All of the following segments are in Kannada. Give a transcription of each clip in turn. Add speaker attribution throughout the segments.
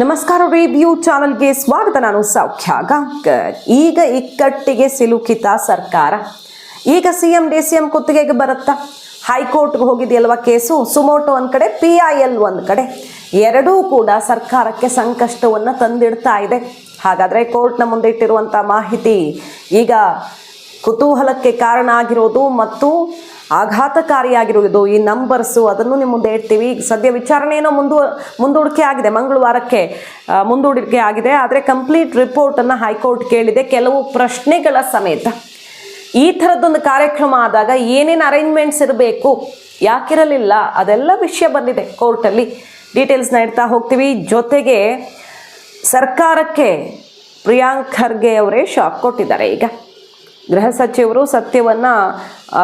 Speaker 1: ನಮಸ್ಕಾರ ರಿವ್ಯೂ ಚಾನಲ್ಗೆ ಸ್ವಾಗತ. ನಾನು ಸೌಖ್ಯ ಗಾಂಕರ್ ಈಗ ಇಕ್ಕಟ್ಟಿಗೆ ಸಿಲುಕಿತ ಸರ್ಕಾರ. ಈಗ C M D C M ಕುತ್ತಿಗೆಗೆ ಬರುತ್ತಾ? ಹೈಕೋರ್ಟ್ಗೆ ಹೋಗಿದೆಯಲ್ವಾ ಕೇಸು? ಸುಮೋಟೋ ಒಂದು ಕಡೆ ಪಿ ಐ ಎಲ್ ಒಂದು ಕಡೆ. ಎರಡೂ ಕೂಡ ಸರ್ಕಾರಕ್ಕೆ ಸಂಕಷ್ಟವನ್ನು ತಂದಿಡ್ತಾ ಇದೆ. ಹಾಗಾದರೆ ಕೋರ್ಟ್ನ ಮುಂದೆ ಇಟ್ಟಿರುವಂಥ ಮಾಹಿತಿ ಈಗ ಕುತೂಹಲಕ್ಕೆ ಕಾರಣ ಆಗಿರೋದು ಮತ್ತು ಆಘಾತಕಾರಿಯಾಗಿರುವುದು. ಈ ನಂಬರ್ಸು ಅದನ್ನು ನಿಮ್ಮ ಮುಂದೆ ಇಡ್ತೀವಿ ಈಗ ಸದ್ಯ ವಿಚಾರಣೆ ಏನೋ ಮುಂದು, ಮುಂದೂಡಿಕೆ ಆಗಿದೆ. ಮಂಗಳವಾರಕ್ಕೆ ಮುಂದೂಡಿಕೆ ಆಗಿದೆ. ಆದರೆ ಕಂಪ್ಲೀಟ್ ರಿಪೋರ್ಟನ್ನು ಹೈಕೋರ್ಟ್ ಕೇಳಿದೆ. ಕೆಲವು ಪ್ರಶ್ನೆಗಳ ಸಮೇತ. ಈ ಥರದ್ದೊಂದು ಕಾರ್ಯಕ್ರಮ ಆದಾಗ ಏನೇನು ಅರೇಂಜ್ಮೆಂಟ್ಸ್ ಇರಬೇಕು, ಯಾಕಿರಲಿಲ್ಲ, ಅದೆಲ್ಲ ವಿಷಯ ಬಂದಿದೆ ಕೋರ್ಟಲ್ಲಿ. ಡೀಟೇಲ್ಸ್ನ ಇಡ್ತಾ ಹೋಗ್ತೀವಿ. ಜೊತೆಗೆ ಸರ್ಕಾರಕ್ಕೆ ಪ್ರಿಯಾಂಕ್ ಖರ್ಗೆ ಅವರೇ ಶಾಕ್ ಕೊಟ್ಟಿದ್ದಾರೆ ಈಗ. ಗೃಹ ಸಚಿವರು ಸತ್ಯವನ್ನು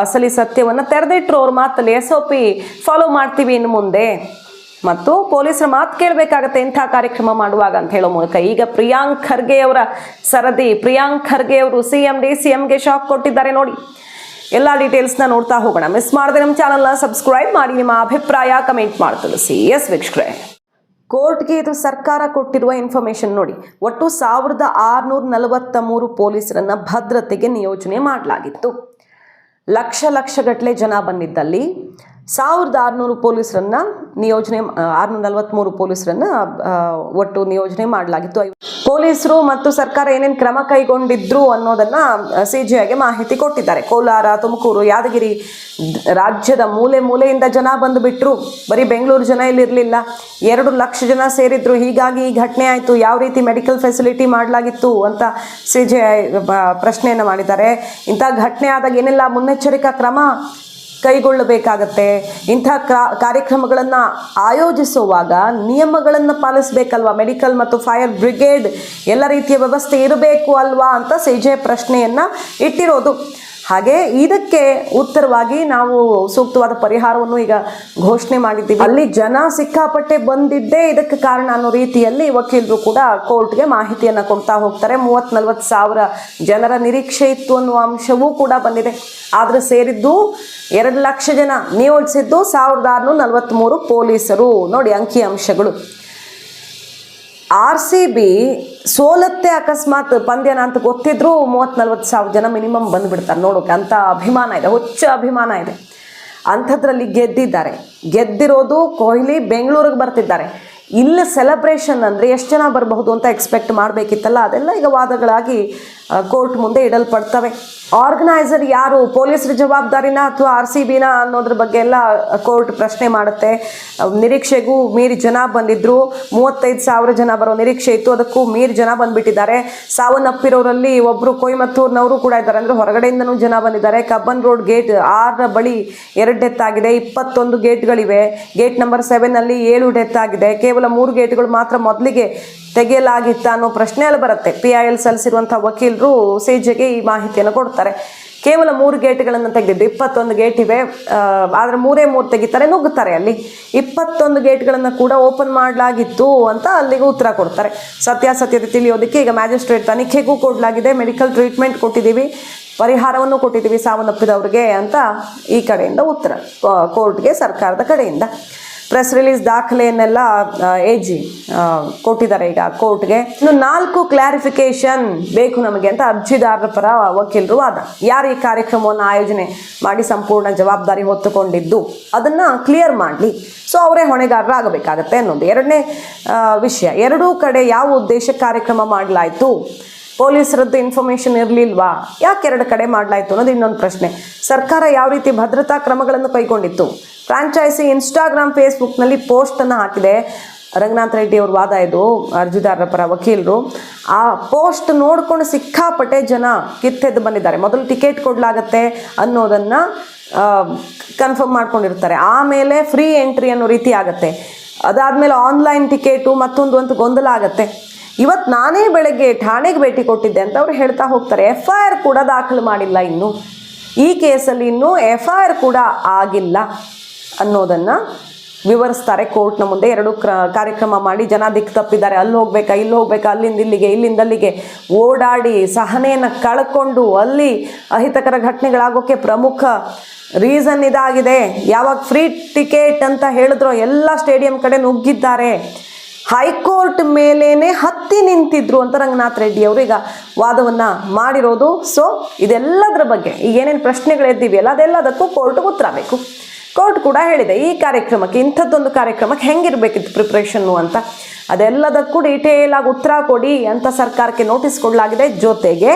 Speaker 1: ಅಸಲಿ ಸತ್ಯವನ್ನು ತೆರೆದಿಟ್ಟರು ಅವ್ರ ಮಾತಲ್ಲಿ ಎಸ್ ಒ ಪಿ ಫಾಲೋ ಮಾಡ್ತೀವಿ ಇನ್ನು ಮುಂದೆ. ಮತ್ತು ಪೊಲೀಸರ ಮಾತು ಕೇಳಬೇಕಾಗತ್ತೆ ಇಂಥ ಕಾರ್ಯಕ್ರಮ ಮಾಡುವಾಗ ಅಂತ ಹೇಳೋ ಮೂಲಕ. ಈಗ ಪ್ರಿಯಾಂಕ್ ಖರ್ಗೆ ಅವರ ಸರದಿ, ಪ್ರಿಯಾಂಕ್ ಖರ್ಗೆ ಅವರು ಸಿ ಎಂ ಡಿ ಸಿ ಎಂಗೆ ಶಾಕ್ ಕೊಟ್ಟಿದ್ದಾರೆ ನೋಡಿ. ಎಲ್ಲ ಡೀಟೇಲ್ಸ್ನ ನೋಡ್ತಾ ಹೋಗೋಣ. ಮಿಸ್ ಮಾಡದೆ ನಮ್ಮ ಚಾನಲ್ನ ಸಬ್ಸ್ಕ್ರೈಬ್ ಮಾಡಿ, ನಿಮ್ಮ ಅಭಿಪ್ರಾಯ ಕಮೆಂಟ್ ಮಾಡಿ ಸಿ ಎಸ್ ವೀಕ್ಷಕರೇ. ಕೋರ್ಟ್ಗೆ ಇದು ಸರ್ಕಾರ ಕೊಟ್ಟಿರುವ ಇನ್ಫಾರ್ಮೇಶನ್ ನೋಡಿ. ಒಟ್ಟು ಸಾವಿರದ ಆರುನೂರ ನಲವತ್ತ ಮೂರು ಪೊಲೀಸರನ್ನು ಭದ್ರತೆಗೆ ನಿಯೋಜನೆ ಮಾಡಲಾಗಿತ್ತು. ಲಕ್ಷ ಲಕ್ಷಗಟ್ಟಲೆ ಜನ ಬಂದಿದ್ದಲ್ಲಿ ಸಾವಿರದ ಆರುನೂರು ಪೊಲೀಸರನ್ನು ನಿಯೋಜನೆ ಆರುನೂರ ನಲವತ್ತ್ಮೂರು ಪೊಲೀಸರನ್ನು ಒಟ್ಟು ನಿಯೋಜನೆ ಮಾಡಲಾಗಿತ್ತು. ಪೊಲೀಸರು ಮತ್ತು ಸರ್ಕಾರ ಏನೇನು ಕ್ರಮ ಕೈಗೊಂಡಿದ್ರು ಅನ್ನೋದನ್ನು ಸಿ ಜಿ ಐಗೆ ಮಾಹಿತಿ ಕೊಟ್ಟಿದ್ದಾರೆ. ಕೋಲಾರ, ತುಮಕೂರು, ಯಾದಗಿರಿ ರಾಜ್ಯದ ಮೂಲೆ ಮೂಲೆಯಿಂದ ಜನ ಬಂದುಬಿಟ್ರು. ಬರೀ ಬೆಂಗಳೂರು ಜನ ಇಲ್ಲಿರಲಿಲ್ಲ. ಎರಡು ಲಕ್ಷ ಜನ ಸೇರಿದ್ರು. ಹೀಗಾಗಿ ಈ ಘಟನೆ ಆಯಿತು. ಯಾವ ರೀತಿ ಮೆಡಿಕಲ್ ಫೆಸಿಲಿಟಿ ಮಾಡಲಾಗಿತ್ತು ಅಂತ ಸಿ ಜಿ ಐ ಪ್ರಶ್ನೆಯನ್ನು ಮಾಡಿದ್ದಾರೆ. ಇಂಥ ಘಟನೆ ಆದಾಗ ಏನೆಲ್ಲ ಮುನ್ನೆಚ್ಚರಿಕಾ ಕ್ರಮ? ಕೈಗೊಳ್ಳಬೇಕಾಗತ್ತೆ. ಇಂಥ ಕ್ರಾ- ಕಾರ್ಯಕ್ರಮಗಳನ್ನು ಆಯೋಜಿಸುವಾಗ ನಿಯಮಗಳನ್ನು ಪಾಲಿಸಬೇಕಲ್ವಾ? ಮೆಡಿಕಲ್ ಮತ್ತು ಫೈರ್ ಬ್ರಿಗೇಡ್ ಎಲ್ಲ ರೀತಿಯ ವ್ಯವಸ್ಥೆ ಇರಬೇಕು ಅಲ್ವಾ ಅಂತ ಸಿಜೆ ಪ್ರಶ್ನೆಯನ್ನು ಇಟ್ಟಿರೋದು. ಹಾಗೆ ಇದಕ್ಕೆ ಉತ್ತರವಾಗಿ ನಾವು ಸೂಕ್ತವಾದ ಪರಿಹಾರವನ್ನು ಈಗ ಘೋಷಣೆ ಮಾಡಿದ್ದೀವಿ. ಅಲ್ಲಿ ಜನ ಸಿಕ್ಕಾಪಟ್ಟೆ ಬಂದಿದ್ದೇ ಇದಕ್ಕೆ ಕಾರಣ ಅನ್ನೋ ರೀತಿಯಲ್ಲಿ ವಕೀಲರು ಕೂಡ ಕೋರ್ಟ್ಗೆ ಮಾಹಿತಿಯನ್ನು ಕೊಡ್ತಾ ಹೋಗ್ತಾರೆ. ಮೂವತ್ತ್ ನಲ್ವತ್ತು ಸಾವಿರ ಜನರ ನಿರೀಕ್ಷೆ ಇತ್ತು ಅನ್ನುವ ಅಂಶವೂ ಕೂಡ ಬಂದಿದೆ. ಆದ್ರೆ ಸೇರಿದ್ದು ಎರಡು ಲಕ್ಷ ಜನ, ನಿಯೋಜಿಸಿದ್ದು ಸಾವಿರದ ಆರುನೂರ ನಲವತ್ತ್ಮೂರು ಪೊಲೀಸರು. ನೋಡಿ ಅಂಕಿ ಅಂಶಗಳು. ಆರ್ ಸಿ ಬಿ ಸೋಲತ್ತೆ ಅಕಸ್ಮಾತ್ ಪಂದ್ಯನ ಅಂತ ಗೊತ್ತಿದ್ರು ಮೂವತ್ತು ನಲ್ವತ್ತು ಸಾವಿರ ಜನ ಮಿನಿಮಮ್ ಬಂದ್ಬಿಡ್ತಾರೆ ನೋಡೋಕೆ. ಅಂತ ಅಭಿಮಾನ ಇದೆ, ಹುಚ್ಚ ಅಭಿಮಾನ ಇದೆ. ಅಂಥದ್ರಲ್ಲಿ ಗೆದ್ದಿದ್ದಾರೆ. ಗೆದ್ದಿರೋದು ಕೊಹ್ಲಿ ಬೆಂಗಳೂರಿಗೆ ಬರ್ತಿದ್ದಾರೆ. ಇಲ್ಲಿ ಸೆಲೆಬ್ರೇಷನ್ ಅಂದರೆ ಎಷ್ಟು ಜನ ಬರಬಹುದು ಅಂತ ಎಕ್ಸ್ಪೆಕ್ಟ್ ಮಾಡಬೇಕಿತ್ತಲ್ಲ, ಅದೆಲ್ಲ ಈಗ ವಾದಗಳಾಗಿ ಕೋರ್ಟ್ ಮುಂದೆ ಇಡಲ್ಪಡ್ತವೆ. ಆರ್ಗನೈಸರ್ ಯಾರು? ಪೊಲೀಸರ ಜವಾಬ್ದಾರಿನ ಅಥವಾ ಆರ್ ಸಿ ಬಿನ ಅನ್ನೋದ್ರ ಬಗ್ಗೆ ಎಲ್ಲ ಕೋರ್ಟ್ ಪ್ರಶ್ನೆ ಮಾಡುತ್ತೆ. ನಿರೀಕ್ಷೆಗೂ ಮೀರಿ ಜನ ಬಂದಿದ್ರು. ಮೂವತ್ತೈದು ಸಾವಿರ ಜನ ಬರೋ ನಿರೀಕ್ಷೆ ಇತ್ತು. ಅದಕ್ಕೂ ಮೀರಿ ಜನ ಬಂದ್ಬಿಟ್ಟಿದ್ದಾರೆ. ಸಾವನ್ನಪ್ಪಿರೋರಲ್ಲಿ ಒಬ್ಬರು ಕೊಯಮತ್ತೂರ್ನವರು ಕೂಡ ಇದ್ದಾರೆ. ಅಂದರೆ ಹೊರಗಡೆಯಿಂದನೂ ಜನ ಬಂದಿದ್ದಾರೆ. ಕಬ್ಬನ್ ರೋಡ್ ಗೇಟ್ ಆರರ ಬಳಿ ಎರಡು ಡೆತ್ ಆಗಿದೆ. ಇಪ್ಪತ್ತೊಂದು ಗೇಟ್ಗಳಿವೆ. ಗೇಟ್ ನಂಬರ್ ಸೆವೆನಲ್ಲಿ ಏಳು ಡೆತ್ ಆಗಿದೆ. ಕೇವಲ ಮೂರು ಗೇಟ್ಗಳು ಮಾತ್ರ ಮೊದಲಿಗೆ ತೆಗೆಯಲಾಗಿತ್ತ ಅನ್ನೋ ಪ್ರಶ್ನೆ ಅಲ್ಲಿ ಬರುತ್ತೆ. ಪಿ ಐ ಎಲ್ ಸಲ್ಲಿಸಿರುವಂಥ ವಕೀಲರು ಸಿಜೆಗೆ ಈ ಮಾಹಿತಿಯನ್ನು ಕೊಡ್ತಾರೆ. ಕೇವಲ ಮೂರು ಗೇಟ್ಗಳನ್ನು ತೆಗೆದಿದ್ದು ಇಪ್ಪತ್ತೊಂದು ಗೇಟ್ ಇವೆ. ಆದರೆ ಮೂರೇ ಮೂರು ತೆಗಿತಾರೆ, ನುಗ್ಗುತ್ತಾರೆ ಅಲ್ಲಿ. ಇಪ್ಪತ್ತೊಂದು ಗೇಟ್ಗಳನ್ನು ಕೂಡ ಓಪನ್ ಮಾಡಲಾಗಿತ್ತು ಅಂತ ಅಲ್ಲಿಗೆ ಉತ್ತರ ಕೊಡ್ತಾರೆ. ಸತ್ಯಾಸತ್ಯತೆ ತಿಳಿಯೋದಕ್ಕೆ ಈಗ ಮ್ಯಾಜಿಸ್ಟ್ರೇಟ್ ತನಿಖೆಗೂ ಕೊಡಲಾಗಿದೆ. ಮೆಡಿಕಲ್ ಟ್ರೀಟ್ಮೆಂಟ್ ಕೊಟ್ಟಿದ್ದೀವಿ. ಪರಿಹಾರವನ್ನು ಕೊಟ್ಟಿದ್ದೀವಿ ಸಾವನ್ನಪ್ಪಿದವ್ರಿಗೆ ಅಂತ ಈ ಕಡೆಯಿಂದ ಉತ್ತರ ಕೋರ್ಟ್ಗೆ ಸರ್ಕಾರದ ಕಡೆಯಿಂದ. ಪ್ರೆಸ್ ರಿಲೀಸ್ ದಾಖಲೆಯನ್ನೆಲ್ಲ ಎ ಜಿ ಕೊಟ್ಟಿದ್ದಾರೆ ಈಗ ಕೋರ್ಟ್ಗೆ. ಇನ್ನು ನಾಲ್ಕು ಕ್ಲಾರಿಫಿಕೇಶನ್ ಬೇಕು ನಮಗೆ ಅಂತ ಅರ್ಜಿದಾರರ ಪರ ವಕೀಲರು ವಾದ. ಯಾರು ಈ ಕಾರ್ಯಕ್ರಮವನ್ನು ಆಯೋಜನೆ ಮಾಡಿ ಸಂಪೂರ್ಣ ಜವಾಬ್ದಾರಿ ಹೊತ್ತುಕೊಂಡಿದ್ದು ಅದನ್ನ ಕ್ಲಿಯರ್ ಮಾಡಲಿ. ಸೊ ಅವರೇ ಹೊಣೆಗಾರರಾಗಬೇಕಾಗತ್ತೆ ಅನ್ನೋದು. ಎರಡನೇ ವಿಷಯ. ಎರಡೂ ಕಡೆ ಯಾವ ಉದ್ದೇಶ ಕಾರ್ಯಕ್ರಮ ಮಾಡಲಾಯಿತು? ಪೊಲೀಸರದ್ದು ಇನ್ಫಾರ್ಮೇಶನ್ ಇರಲಿಲ್ವಾ? ಯಾಕೆ ಎರಡು ಕಡೆ ಮಾಡಲಾಯಿತು ಅನ್ನೋದು ಇನ್ನೊಂದು ಪ್ರಶ್ನೆ. ಸರ್ಕಾರ ಯಾವ ರೀತಿ ಭದ್ರತಾ ಕ್ರಮಗಳನ್ನು ಕೈಗೊಂಡಿತ್ತು? ಫ್ರಾಂಚೈಸಿ ಇನ್ಸ್ಟಾಗ್ರಾಮ್ ಫೇಸ್ಬುಕ್ನಲ್ಲಿ ಪೋಸ್ಟನ್ನು ಹಾಕಿದೆ. ರಂಗನಾಥ್ ರೆಡ್ಡಿ ಅವ್ರ ವಾದ ಇದು, ಅರ್ಜಿದಾರರ ಪರ ವಕೀಲರು. ಆ ಪೋಸ್ಟ್ ನೋಡ್ಕೊಂಡು ಸಿಕ್ಕಾಪಟ್ಟೆ ಜನ ಕಿತ್ತೆದ್ದು ಬಂದಿದ್ದಾರೆ. ಮೊದಲು ಟಿಕೆಟ್ ಕೊಡಲಾಗತ್ತೆ ಅನ್ನೋದನ್ನು ಕನ್ಫರ್ಮ್ ಮಾಡ್ಕೊಂಡಿರ್ತಾರೆ. ಆಮೇಲೆ ಫ್ರೀ ಎಂಟ್ರಿ ಅನ್ನೋ ರೀತಿ ಆಗುತ್ತೆ. ಅದಾದಮೇಲೆ ಆನ್ಲೈನ್ ಟಿಕೆಟು ಮತ್ತೊಂದು ಅಂತ ಗೊಂದಲ ಆಗುತ್ತೆ. ಇವತ್ತು ನಾನೇ ಬೆಳಗ್ಗೆ ಠಾಣೆಗೆ ಭೇಟಿ ಕೊಟ್ಟಿದ್ದೆ ಅಂತ ಅವ್ರು ಹೇಳ್ತಾ ಹೋಗ್ತಾರೆ. ಎಫ್ ಐ ಆರ್ ಕೂಡ ದಾಖಲು ಮಾಡಿಲ್ಲ ಇನ್ನು. ಈ ಕೇಸಲ್ಲಿ ಇನ್ನೂ ಎಫ್ ಐ ಆರ್ ಕೂಡ ಆಗಿಲ್ಲ ಅನ್ನೋದನ್ನು ವಿವರಿಸ್ತಾರೆ ಕೋರ್ಟ್ನ ಮುಂದೆ. ಎರಡು ಕ್ರ, ಕಾರ್ಯಕ್ರಮ ಮಾಡಿ ಜನ ದಿಕ್ಕು ತಪ್ಪಿದ್ದಾರೆ. ಅಲ್ಲಿ ಹೋಗ್ಬೇಕಾ, ಇಲ್ಲಿ ಹೋಗ್ಬೇಕಾ, ಅಲ್ಲಿಂದ ಇಲ್ಲಿಗೆ, ಇಲ್ಲಿಂದ ಅಲ್ಲಿಗೆ ಓಡಾಡಿ ಸಹನೆಯನ್ನು ಕಳ್ಕೊಂಡು ಅಲ್ಲಿ ಅಹಿತಕರ ಘಟನೆಗಳಾಗೋಕ್ಕೆ ಪ್ರಮುಖ ರೀಸನ್ ಇದಾಗಿದೆ. ಯಾವಾಗ ಫ್ರೀ ಟಿಕೆಟ್ ಅಂತ ಹೇಳಿದ್ರು ಎಲ್ಲ ಸ್ಟೇಡಿಯಂ ಕಡೆ ನುಗ್ಗಿದ್ದಾರೆ. ಹೈಕೋರ್ಟ್ ಮೇಲೇನೆ ಹತ್ತಿ ನಿಂತಿದ್ರು ಅಂತ ರಂಗನಾಥ್ ರೆಡ್ಡಿ ಅವರು ಈಗ ವಾದವನ್ನ ಮಾಡಿರೋದು. ಸೊ ಇದೆಲ್ಲದರ ಬಗ್ಗೆ ಈಗ ಏನೇನು ಪ್ರಶ್ನೆಗಳಿದ್ದೀವಿಯಲ್ಲ ಅದೆಲ್ಲದಕ್ಕೂ ಕೋರ್ಟ್ಗೆ ಉತ್ತರ ಬೇಕು. ಕೋರ್ಟ್ ಕೂಡ ಹೇಳಿದೆ, ಈ ಕಾರ್ಯಕ್ರಮಕ್ಕೆ, ಇಂಥದ್ದೊಂದು ಕಾರ್ಯಕ್ರಮಕ್ಕೆ ಹೆಂಗಿರ್ಬೇಕಿತ್ತು ಪ್ರಿಪ್ರೇಷನ್ನು ಅಂತ. ಅದೆಲ್ಲದಕ್ಕೂ ಡೀಟೇಲ್ ಆಗಿ ಉತ್ತರ ಕೊಡಿ ಅಂತ ಸರ್ಕಾರಕ್ಕೆ ನೋಟಿಸ್ ಕೊಡಲಾಗಿದೆ. ಜೊತೆಗೆ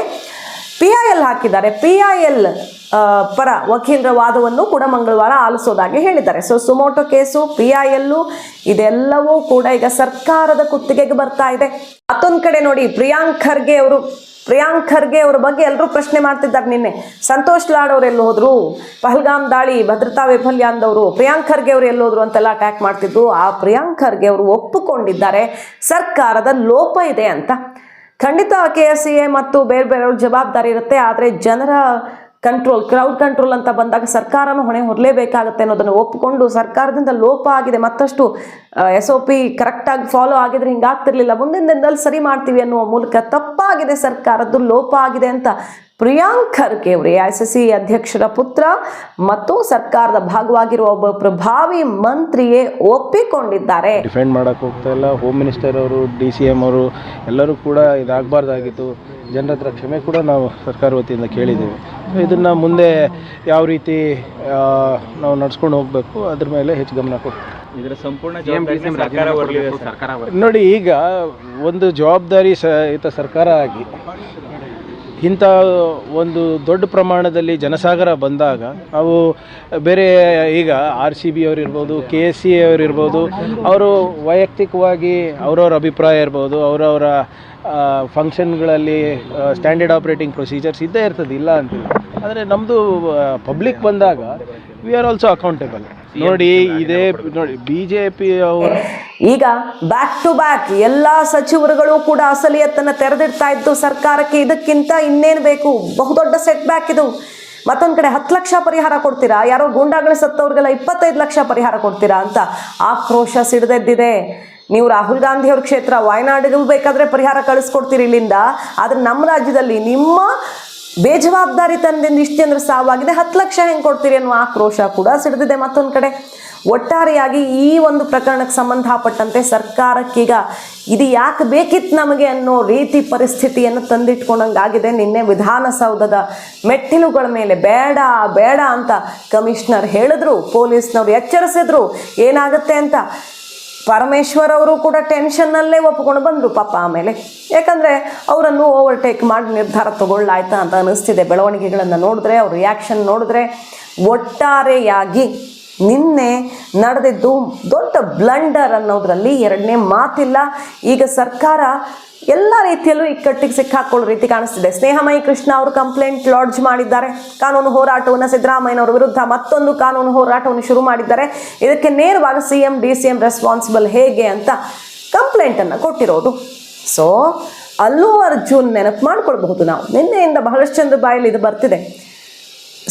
Speaker 1: ಪಿ ಐ ಎಲ್ ಹಾಕಿದ್ದಾರೆ. ಪಿ ಐ ಎಲ್ ಪರ ವಕೀಲರ ವಾದವನ್ನು ಕೂಡ ಮಂಗಳವಾರ ಆಲಿಸೋದಾಗಿ ಹೇಳಿದ್ದಾರೆ. So suo motu case P I ಇದೆಲ್ಲವೂ ಕೂಡ ಈಗ ಸರ್ಕಾರದ ಕುತ್ತಿಗೆಗೆ ಬರ್ತಾ ಇದೆ. ಮತ್ತೊಂದು ಕಡೆ ನೋಡಿ, ಪ್ರಿಯಾಂಕ್ ಖರ್ಗೆ ಅವರು, ಪ್ರಿಯಾಂಕ್ ಖರ್ಗೆ ಅವರ ಬಗ್ಗೆ ಎಲ್ಲರೂ ಪ್ರಶ್ನೆ ಮಾಡ್ತಿದ್ದಾರೆ ನಿನ್ನೆ. ಸಂತೋಷ್ ಲಾಡ್ ಅವ್ರು ಎಲ್ಲಿ ಹೋದ್ರು? ಪಹಲ್ಗಾಮ್ ದಾಳಿ, ಭದ್ರತಾ ವೈಫಲ್ಯ ಅಂದವರು ಪ್ರಿಯಾಂಕ್ ಖರ್ಗೆ ಅವರು ಎಲ್ಲಿ ಹೋದ್ರು ಅಂತೆಲ್ಲ ಅಟ್ಯಾಕ್ ಮಾಡ್ತಿದ್ರು. ಆ ಪ್ರಿಯಾಂಕ್ ಖರ್ಗೆ ಅವರು ಒಪ್ಪಿಕೊಂಡಿದ್ದಾರೆ, ಸರ್ಕಾರದ ಲೋಪ ಇದೆ ಅಂತ. ಖಂಡಿತ ಕೆ ಎಸ್ ಸಿ ಎ ಮತ್ತು ಬೇರೆ ಬೇರೆಯವ್ರ ಜವಾಬ್ದಾರಿ ಇರುತ್ತೆ, ಆದರೆ ಜನರ ಕಂಟ್ರೋಲ್ ಕ್ರೌಡ್ ಕಂಟ್ರೋಲ್ ಅಂತ ಬಂದಾಗ ಸರ್ಕಾರನೂ ಹೊಣೆ ಹೊರಲೇಬೇಕಾಗುತ್ತೆ ಅನ್ನೋದನ್ನು ಒಪ್ಪಿಕೊಂಡು ಸರ್ಕಾರದಿಂದ ಲೋಪ ಆಗಿದೆ. ಮತ್ತಷ್ಟು ಎಸ್ ಒ ಪಿ ಕರೆಕ್ಟಾಗಿ ಫಾಲೋ ಆಗಿದ್ರೆ ಹಿಂಗಾಗ್ತಿರ್ಲಿಲ್ಲ. ಮುಂದಿನ ದಿನದಲ್ಲಿ ಸರಿ ಮಾಡ್ತೀವಿ ಅನ್ನುವ ಮೂಲಕ ತಪ್ಪಾಗಿದೆ ಸರ್ಕಾರದ್ದು, ಲೋಪ ಆಗಿದೆ ಅಂತ ಪ್ರಿಯಾಂಕ್ ಖರ್ಗೆ ಅವರು ಎ ಐ ಸಿ ಸಿ ಅಧ್ಯಕ್ಷರ ಪುತ್ರ ಮತ್ತು ಸರ್ಕಾರದ ಭಾಗವಾಗಿರುವ ಒಬ್ಬ ಪ್ರಭಾವಿ ಮಂತ್ರಿಯೇ ಒಪ್ಪಿಕೊಂಡಿದ್ದಾರೆ.
Speaker 2: ಡಿಫೆಂಡ್ ಮಾಡಕ್ಕೆ ಹೋಗ್ತಾ ಇಲ್ಲ. ಹೋಮ್ ಮಿನಿಸ್ಟರ್ ಅವರು ಡಿ ಸಿ ಎಂ ಅವರು ಎಲ್ಲರೂ ಕೂಡ ಇದಾಗಬಾರ್ದಾಗಿತ್ತು. ಜನರ ಹತ್ರ ಕ್ಷಮೆ ಕೂಡ ನಾವು ಸರ್ಕಾರ ವತಿಯಿಂದ ಕೇಳಿದ್ದೇವೆ. ಇದನ್ನು ಮುಂದೆ ಯಾವ ರೀತಿ ನಾವು ನಡ್ಸ್ಕೊಂಡು ಹೋಗಬೇಕು ಅದ್ರ ಮೇಲೆ ಹೆಚ್ಚು ಗಮನ ಕೊಡ್ತೀವಿ.
Speaker 3: ಇದರ ಸಂಪೂರ್ಣ.
Speaker 2: ನೋಡಿ ಈಗ ಒಂದು ಜವಾಬ್ದಾರಿ ಸಹಿತ ಸರ್ಕಾರ ಆಗಿ ಇಂಥ ಒಂದು ದೊಡ್ಡ ಪ್ರಮಾಣದಲ್ಲಿ ಜನಸಾಗರ ಬಂದಾಗ ಅವು ಬೇರೆ ಈಗ ಆರ್ ಸಿ ಬಿ ಅವರಿರ್ಬೋದು, ಕೆ ಎಸ್ ಸಿ ಅವರಿರ್ಬೋದು, ಅವರು ವೈಯಕ್ತಿಕವಾಗಿ ಅವರವ್ರ ಅಭಿಪ್ರಾಯ ಇರ್ಬೋದು, ಅವರವರ ಫಂಕ್ಷನ್ಗಳಲ್ಲಿ ಸ್ಟ್ಯಾಂಡರ್ಡ್ ಆಪ್ರೇಟಿಂಗ್ ಪ್ರೊಸೀಜರ್ಸ್ ಇದ್ದೇ ಇರ್ತದೆ, ಇಲ್ಲ ಅಂತಿಲ್ಲ ಆದರೆ ನಮ್ಮದು ಪಬ್ಲಿಕ್ ಬಂದಾಗ ವಿ ಆರ್ ಆಲ್ಸೋ ಅಕೌಂಟೇಬಲ್ ನೋಡಿ, ಇದೇ ನೋಡಿ ಬಿ ಜೆ ಪಿ ಅವರು
Speaker 1: ಈಗ ಬ್ಯಾಕ್ ಟು ಬ್ಯಾಕ್ ಎಲ್ಲಾ ಸಚಿವರುಗಳು ಕೂಡ ಅಸಲಿಯತ್ತನ್ನು ತೆರೆದಿಡ್ತಾ ಇದ್ದು ಸರ್ಕಾರಕ್ಕೆ ಇದಕ್ಕಿಂತ ಇನ್ನೇನು ಬೇಕು? ಬಹುದೊಡ್ಡ ಸೆಟ್ ಬ್ಯಾಕ್ ಇದು. ಮತ್ತೊಂದು ಕಡೆ ಹತ್ತು ಲಕ್ಷ ಪರಿಹಾರ ಕೊಡ್ತೀರಾ? ಯಾರೋ ಗೂಂಡಾಗಳು ಸತ್ತವ್ರಿಗೆಲ್ಲ ಇಪ್ಪತ್ತೈದು ಲಕ್ಷ ಪರಿಹಾರ ಕೊಡ್ತೀರಾ ಅಂತ ಆಕ್ರೋಶ ಸಿಡಿದೆದ್ದಿದೆ. ನೀವು ರಾಹುಲ್ ಗಾಂಧಿ ಅವ್ರ ಕ್ಷೇತ್ರ, ವಾಯನಾಡಿಗೂ ಬೇಕಾದ್ರೆ ಪರಿಹಾರ ಕಳಿಸ್ಕೊಡ್ತೀರಿ ಇಲ್ಲಿಂದ. ಆದ್ರೆ ನಮ್ಮ ರಾಜ್ಯದಲ್ಲಿ ನಿಮ್ಮ ಬೇಜವಾಬ್ದಾರಿತನದಿಂದ ಇಷ್ಟು ಜನರ ಸಾವಾಗಿದೆ. ಹತ್ತು ಲಕ್ಷ ಹೆಂಗೆ ಕೊಡ್ತೀರಿ ಅನ್ನೋ ಆಕ್ರೋಶ ಕೂಡ ಸಿಡಿದಿದೆ. ಮತ್ತೊಂದು ಕಡೆ, ಒಟ್ಟಾರೆಯಾಗಿ ಈ ಒಂದು ಪ್ರಕರಣಕ್ಕೆ ಸಂಬಂಧಪಟ್ಟಂತೆ ಸರ್ಕಾರಕ್ಕೀಗ ಇದು ಯಾಕೆ ಬೇಕಿತ್ತು ನಮಗೆ ಅನ್ನೋ ರೀತಿ ಪರಿಸ್ಥಿತಿಯನ್ನು ತಂದಿಟ್ಕೊಂಡಂಗಾಗಿದೆ. ನಿನ್ನೆ ವಿಧಾನಸೌಧದ ಮೆಟ್ಟಿಲುಗಳ ಮೇಲೆ ಬೇಡ ಬೇಡ ಅಂತ ಕಮಿಷನರ್ ಹೇಳಿದ್ರು, ಪೊಲೀಸ್ನವ್ರು ಎಚ್ಚರಿಸಿದ್ರು. ಏನಾಗುತ್ತೆ ಅಂತ ಪರಮೇಶ್ವರ್ ಅವರು ಕೂಡ ಟೆನ್ಷನ್ನಲ್ಲೇ ಒಪ್ಕೊಂಡು ಬಂದರು ಪಾಪ ಆಮೇಲೆ. ಯಾಕಂದರೆ ಅವರನ್ನು ಓವರ್ಟೇಕ್ ಮಾಡಿ ನಿರ್ಧಾರ ತಗೊಳ್ಳಾಯ್ತಾ ಅಂತ ಅನಿಸ್ತಿದೆ. ಬೆಳವಣಿಗೆಗಳನ್ನು ನೋಡಿದ್ರೆ, ಅವ್ರ ರಿಯಾಕ್ಷನ್ ನೋಡಿದ್ರೆ ಒಟ್ಟಾರೆಯಾಗಿ ನಿನ್ನೆ ನಡೆದಿದ್ದು ದೊಡ್ಡ ಬ್ಲಂಡರ್ ಅನ್ನೋದರಲ್ಲಿ ಎರಡನೇ ಮಾತಿಲ್ಲ. ಈಗ ಸರ್ಕಾರ ಎಲ್ಲ ರೀತಿಯಲ್ಲೂ ಇಕ್ಕಟ್ಟಿಗೆ ಸಿಕ್ಕಾಕೊಳ್ಳೋ ರೀತಿ ಕಾಣಿಸ್ತಿದೆ. ಸ್ನೇಹಮಯಿ ಕೃಷ್ಣ ಅವರು ಕಂಪ್ಲೇಂಟ್ ಲಾಡ್ಜ್ ಮಾಡಿದ್ದಾರೆ. ಕಾನೂನು ಹೋರಾಟವನ್ನು ಸಿದ್ದರಾಮಯ್ಯನವರ ವಿರುದ್ಧ ಮತ್ತೊಂದು ಕಾನೂನು ಹೋರಾಟವನ್ನು ಶುರು ಮಾಡಿದ್ದಾರೆ. ಇದಕ್ಕೆ ನೇರವಾಗಿ C M D C M responsible ಹೇಗೆ ಅಂತ ಕಂಪ್ಲೇಂಟನ್ನು ಕೊಟ್ಟಿರೋದು. ಸೊ ಅಲ್ಲೂ ಅರ್ಜುನ್ ನೆನಪು ಮಾಡ್ಕೊಳ್ಬಹುದು ನಾವು. ನಿನ್ನೆಯಿಂದ ಬಹಳಷ್ಟು ಜನರ ಬಾಯಲ್ಲಿ ಇದು ಬರ್ತಿದೆ.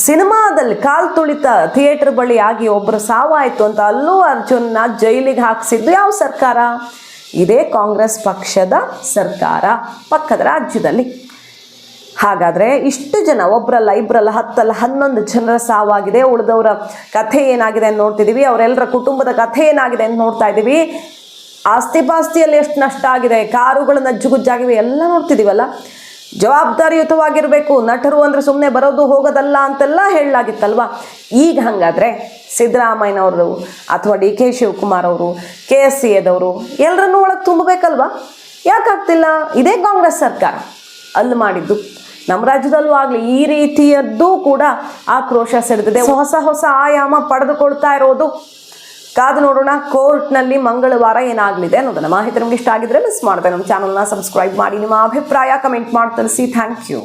Speaker 1: ಸಿನಿಮಾದಲ್ಲಿ ಕಾಲ್ ತುಳಿತ ಥಿಯೇಟರ್ ಬಳಿ ಆಗಿ ಒಬ್ಬರು ಸಾವಾಯಿತು ಅಂತ ಅಲ್ಲೂ ಅರ್ಜುನ್ನ ಜೈಲಿಗೆ ಹಾಕಿಸಿದ್ದು ಯಾವ ಸರ್ಕಾರ? ಇದೇ ಕಾಂಗ್ರೆಸ್ ಪಕ್ಷದ ಸರ್ಕಾರ, ಪಕ್ಕದ ರಾಜ್ಯದಲ್ಲಿ. ಹಾಗಾದರೆ ಇಷ್ಟು ಜನ ಒಬ್ಬರಲ್ಲ ಇಬ್ಬರಲ್ಲ ಹತ್ತಲ್ಲ, ಹನ್ನೊಂದು ಜನರ ಸಾವಾಗಿದೆ, ಉಳಿದವರ ಕಥೆ ಏನಾಗಿದೆ ಅಂತ ನೋಡ್ತಿದ್ದೀವಿ ಅವರೆಲ್ಲರ ಕುಟುಂಬದ ಕಥೆ ಏನಾಗಿದೆ ಅಂತ ನೋಡ್ತಾ ಇದ್ದೀವಿ. ಆಸ್ತಿ ಪಾಸ್ತಿಯಲ್ಲಿ ಎಷ್ಟು ನಷ್ಟ ಆಗಿದೆ, ಕಾರುಗಳು ನಜ್ಜುಗುಜ್ಜಾಗಿವೆ, ಎಲ್ಲ ನೋಡ್ತಿದ್ದೀವಲ್ಲ ಜವಾಬ್ದಾರಿಯುತವಾಗಿರಬೇಕು. ನಟರು ಅಂದರೆ ಸುಮ್ಮನೆ ಬರೋದು ಹೋಗೋದಲ್ಲ ಅಂತೆಲ್ಲ ಹೇಳಲಾಗಿತ್ತಲ್ವ? ಈಗ ಹಾಗಾದರೆ ಸಿದ್ದರಾಮಯ್ಯನವರು ಅಥವಾ ಡಿ ಕೆ ಶಿವಕುಮಾರ್ ಅವರು, ಕೆ ಎಸ್ ಸಿ ಎದವರು ಎಲ್ಲರನ್ನೂ ಒಳಗೆ ತುಂಬಬೇಕಲ್ವಾ? ಯಾಕಾಗ್ತಿಲ್ಲ? ಇದೇ ಕಾಂಗ್ರೆಸ್ ಸರ್ಕಾರ. ಅಲ್ಲಿ ಮಾಡಿದ್ದು. ನಮ್ಮ ರಾಜ್ಯದಲ್ಲೂ ಆಗಲಿ, ಈ ರೀತಿಯದ್ದು ಕೂಡ ಆಕ್ರೋಶ ಸೆಳೆದಿದೆ ಹೊಸ ಹೊಸ ಆಯಾಮ ಪಡೆದುಕೊಳ್ತಾ ಇರೋದು ಕಾದು ನೋಡೋಣ, ಕೋರ್ಟ್ನಲ್ಲಿ ಮಂಗಳವಾರ ಏನಾಗಲಿದೆ ಅನ್ನೋದನ್ನ ಮಾಹಿತಿ ನಮ್ಗೆ ಇಷ್ಟ ಆಗಿದ್ರೆ ಮಿಸ್ ಮಾಡಿದೆ. ನಮ್ಮ ಚಾನಲ್ನ ಸಬ್ಸ್ಕ್ರೈಬ್ ಮಾಡಿ, ನಿಮ್ಮ ಅಭಿಪ್ರಾಯ ಕಮೆಂಟ್ ಮಾಡಿ ತಿಳಿಸಿ. Thank you